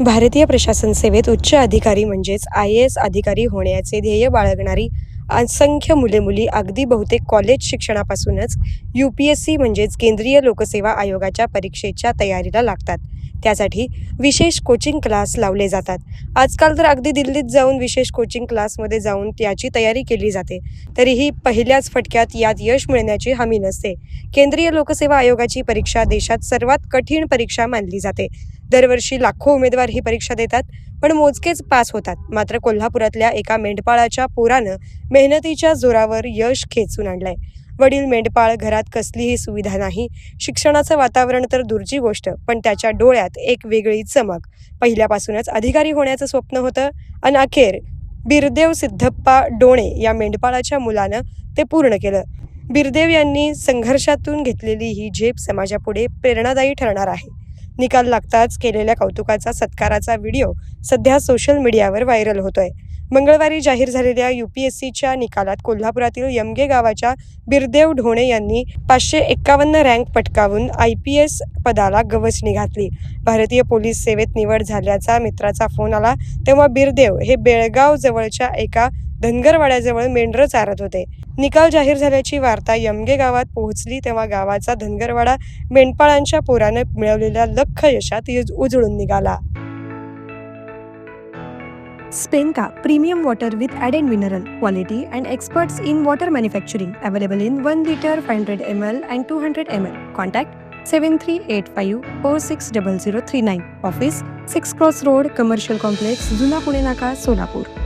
भारतीय प्रशासन सेवेत उच्च अधिकारी म्हणजेच आय ए एस अधिकारी होण्याचे ध्येय बाळगणारी असंख्य मुले मुली अगदी बहुतेक कॉलेज शिक्षणापासूनच यू पी एस सी म्हणजेच केंद्रीय लोकसेवा आयोगाच्या परीक्षेच्या तयारीला लागतात. त्यासाठी विशेष कोचिंग क्लास लावले जातात. आजकाल तर अगदी दिल्लीत जाऊन विशेष कोचिंग क्लासमध्ये जाऊन त्याची तयारी केली जाते. तरीही पहिल्याच फटक्यात यात यश मिळण्याची हमी नसते. केंद्रीय लोकसेवा आयोगाची परीक्षा देशात सर्वात कठीण परीक्षा मानली जाते. दरवर्षी लाखो उमेदवार ही परीक्षा देतात पण मोजकेच पास होतात. मात्र कोल्हापुरातल्या एका मेंढपाळाच्या पोरानं मेहनतीच्या जोरावर यश खेचून आणलंय. वडील मेंढपाळ घरात कसलीही सुविधा नाही शिक्षणाचं वातावरण तर दूरची गोष्ट पण त्याच्या डोळ्यात एक वेगळी चमक. पहिल्यापासूनच अधिकारी होण्याचं स्वप्न होतं आणि अखेर बिरदेव सिद्धप्पा डोणे या मेंढपाळाच्या मुलानं ते पूर्ण केलं. बिरदेव यांनी संघर्षातून घेतलेली ही झेप समाजापुढे प्रेरणादायी ठरणार आहे. निकाल लागताच केलेल्या कौतुकाचा सत्काराचा व्हिडिओ सध्या सोशल मीडियावर व्हायरल होतोय. मंगळवारी जाहीर झालेल्या यू पी एस सीच्या निकालात कोल्हापुरातील यमगे गावाच्या बिरदेव ढोणे यांनी पाचशे एक्कावन्न रँक पटकावून आय पी एस पदाला गवसणी घातली. भारतीय पोलीस सेवेत निवड झाल्याचा मित्राचा फोन आला तेव्हा बिरदेव हे बेळगाव जवळच्या एका धनगरवाड्याजवळ मेंढरं चारत होते. निकाल जाहीर झाल्याची वार्ता यमगे गावात पोहोचली तेव्हा गावाचा धनगरवाडा मेंढपाळांच्या पोराने मिळवलेल्या लख यशात उजळून निघाला. स्पेनका premium water with ad added mineral quality and experts in water manufacturing available in one litre five hundred M L and two hundred M L. Contact seven three eight five four six double zero three nine. Office six cross road commercial complex जुना पुणे नाका सोलापूर.